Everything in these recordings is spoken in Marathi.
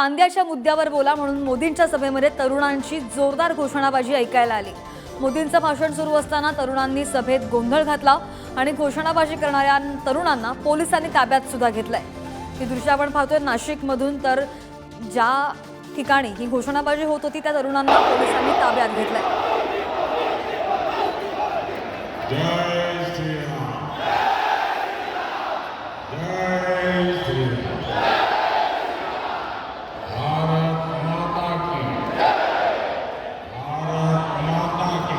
कांद्याच्या मुद्द्यावर बोला म्हणून मोदींच्या सभेमध्ये तरुणांची जोरदार घोषणाबाजी ऐकायला आली. मोदींचं भाषण सुरू असताना तरुणांनी सभेत गोंधळ घातला आणि घोषणाबाजी करणाऱ्या तरुणांना पोलिसांनी ताब्यात सुद्धा घेतलंय. ही दृश्य आपण पाहतोय नाशिकमधून तर ज्या ठिकाणी ही घोषणाबाजी होत होती त्या तरुणांना पोलिसांनी ताब्यात घेतलंय जय श्रीराम जय श्रीराम भारत माता की भारत माता की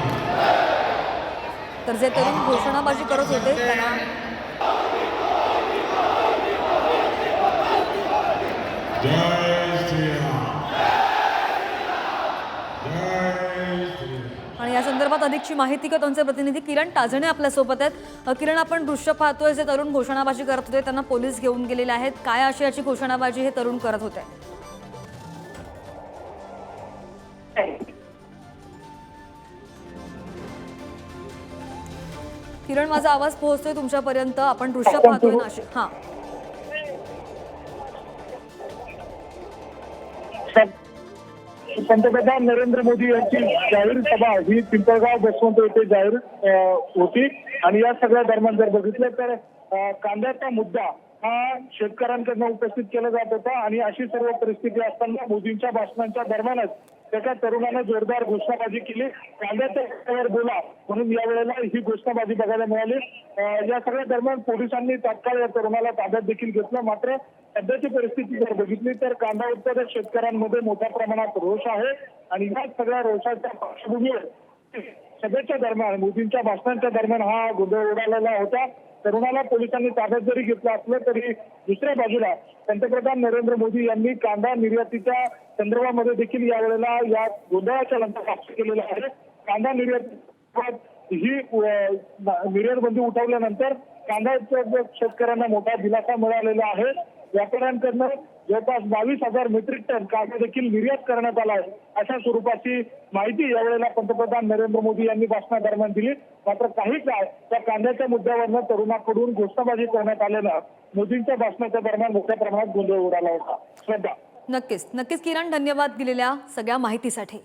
तर जे तरुण घोषणाबाजी करत होते. त्यांना आणि या संदर्भात अधिकची माहिती का त्यांचे प्रतिनिधी किरण टाजणे आपल्यासोबत आहेत. किरण आपण दृश्य पाहतोय जे तरुण घोषणाबाजी करत होते. त्यांना पोलीस घेऊन गेलेले आहेत. काय अशी याची घोषणाबाजी हे तरुण करत होते? किरण माझा आवाज पोहोचतोय तुमच्यापर्यंत. आपण दृश्य पाहतोय नाशिक. हां. पंतप्रधान नरेंद्र मोदी यांची जाहीर सभा ही पिंपळगाव बसवंत येथे जाहीर होती. आणि या सगळ्या दरम्यान जर बघितलं तर कांद्याचा मुद्दा हा शेतकऱ्यांकडनं उपस्थित केला जात होता आणि अशी सर्व परिस्थिती असताना मोदींच्या भाषणांच्या दरम्यानच एका तरुणाने जोरदार घोषणाबाजी केली. कांद्याच्या बोला म्हणून यावेळेला ही घोषणाबाजी बघायला मिळाली. या सगळ्या दरम्यान पोलिसांनी तात्काळ या तरुणाला ताब्यात देखील घेतलं. मात्र सध्याची परिस्थिती जर बघितली तर कांदा उत्पादक शेतकऱ्यांमध्ये मोठ्या प्रमाणात रोष आहे आणि या सगळ्या रोषाच्या पार्श्वभूमीवर सभेच्या दरम्यान मोदींच्या भाषणांच्या दरम्यान हा गोंधळ उडालेला होता. तरुणाला पोलिसांनी ताब्यात जरी घेतलं असलं तरी दुसऱ्या बाजूला पंतप्रधान नरेंद्र मोदी यांनी कांदा निर्यातीच्या संदर्भामध्ये देखील यावेळेला या गोंधळाच्या नंतर साक्ष केलेलं आहे. कांदा निर्याती ही निर्यात बंदी उठवल्यानंतर कांदा शेतकऱ्यांना मोठा दिलासा मिळालेला आहे. व्यापाऱ्यांकडनं जवळपास बावीस हजार मेट्रिक टन कांदा देखील निर्यात करण्यात आला आहे. अशा स्वरूपाची माहिती यावेळेला पंतप्रधान नरेंद्र मोदी यांनी भाषणादरम्यान दिली. मात्र काही काळ त्या कांद्याच्या मुद्द्यावरनं तरुणाकडून घोषणाबाजी करण्यात आल्यानं मोदींच्या भाषणाच्या दरम्यान मोठ्या प्रमाणात गोंधळ उडाला होता. श्रद्धा. नक्कीच. नक्कीच किरण धन्यवाद दिलेल्या सगळ्या माहितीसाठी.